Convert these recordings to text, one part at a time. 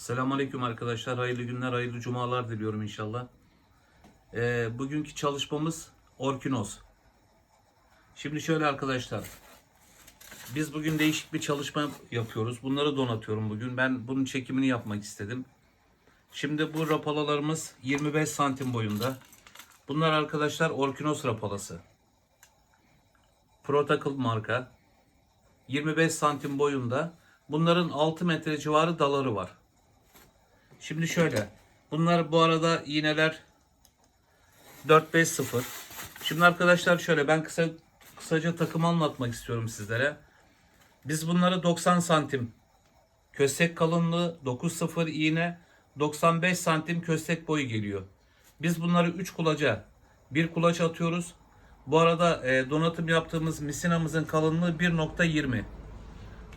Selamünaleyküm arkadaşlar. Hayırlı günler, hayırlı cumalar diliyorum inşallah. Ee, bugünkü çalışmamız Orkinos. Şimdi şöyle arkadaşlar. Biz bugün değişik bir çalışma yapıyoruz. Bunları donatıyorum bugün. Ben bunun çekimini yapmak istedim. Şimdi bu rapalalarımız 25 santim boyunda. Bunlar arkadaşlar Orkinos rapalası. Protocol marka. 25 santim boyunda. Bunların 6 metre civarı daları var. Şimdi şöyle. Bunlar bu arada iğneler 4-5-0. Şimdi arkadaşlar şöyle ben kısa kısaca takımı anlatmak istiyorum sizlere. Biz bunları 90 santim köstek kalınlığı 9-0 iğne 95 santim köstek boyu geliyor. Biz bunları 3 kulaca bir kulaç atıyoruz. Bu arada e, donatım yaptığımız misinamızın kalınlığı 1.20.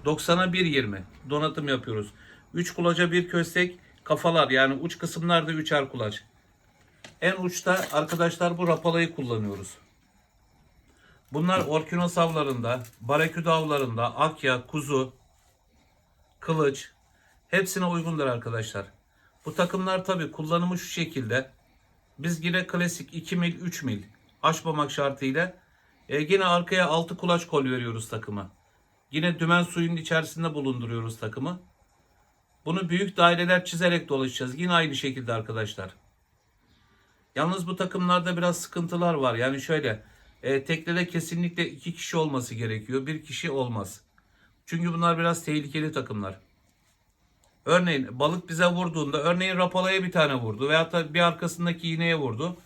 90'a 1.20 donatım yapıyoruz. 3 kulaca bir köstek kafalar yani uç kısımlarda 3'er kulaç. En uçta arkadaşlar bu rapalayı kullanıyoruz. Bunlar orkinos avlarında, baraküda avlarında, akya, kuzu, kılıç hepsine uygundur arkadaşlar. Bu takımlar tabi kullanımı şu şekilde. Biz yine klasik 2 mil 3 mil açmamak şartıyla e, yine arkaya 6 kulaç kol veriyoruz takıma. Yine dümen suyun içerisinde bulunduruyoruz takımı. Bunu büyük daireler çizerek dolaşacağız. Yine aynı şekilde arkadaşlar. Yalnız bu takımlarda biraz sıkıntılar var. Yani şöyle e, teknede kesinlikle iki kişi olması gerekiyor. Bir kişi olmaz. Çünkü bunlar biraz tehlikeli takımlar. Örneğin balık bize vurduğunda örneğin rapalaya bir tane vurdu veyahut da bir arkasındaki iğneye vurdu.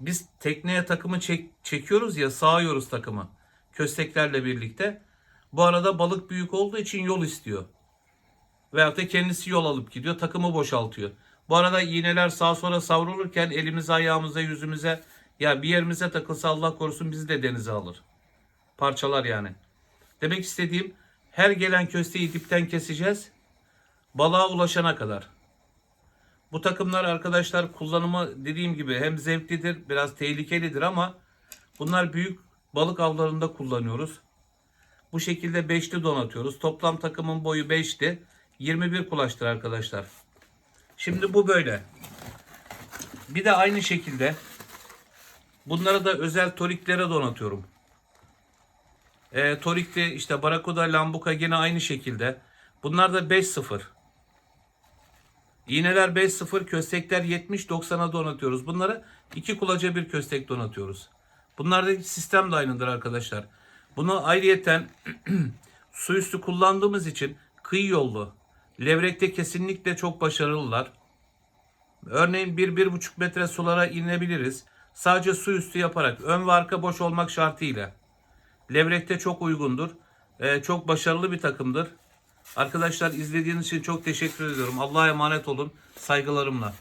Biz tekneye takımı çek, çekiyoruz ya sağıyoruz takımı kösteklerle birlikte. Bu arada balık büyük olduğu için yol istiyor. Veyahut da kendisi yol alıp gidiyor takımı boşaltıyor. Bu arada iğneler sağa sola savrulurken elimize ayağımıza yüzümüze ya bir yerimize takılsa Allah korusun bizi de denize alır. Parçalar yani. Demek istediğim her gelen kösteği dipten keseceğiz balığa ulaşana kadar. Bu takımlar arkadaşlar kullanımı dediğim gibi hem zevklidir biraz tehlikelidir ama bunlar büyük balık avlarında kullanıyoruz. Bu şekilde beşli donatıyoruz. Toplam takımın boyu 5'ti. 21 kulaçtır arkadaşlar. Şimdi bu böyle. Bir de aynı şekilde bunları da özel toriklere donatıyorum. E, torikte işte barakuda, lambuka yine aynı şekilde. Bunlar da 5-0. İğneler 5-0, köstekler 70-90'a donatıyoruz. Bunları iki kulaca bir köstek donatıyoruz. Bunlardaki sistem de aynıdır arkadaşlar. Bunu ayrıyeten su üstü kullandığımız için kıyı yollu, levrekte kesinlikle çok başarılılar. Örneğin 1-1,5 metre sulara inebiliriz. Sadece su üstü yaparak ön ve arka boş olmak şartıyla. Levrekte çok uygundur. Ee, çok başarılı bir takımdır. Arkadaşlar izlediğiniz için çok teşekkür ediyorum. Allah'a emanet olun. Saygılarımla.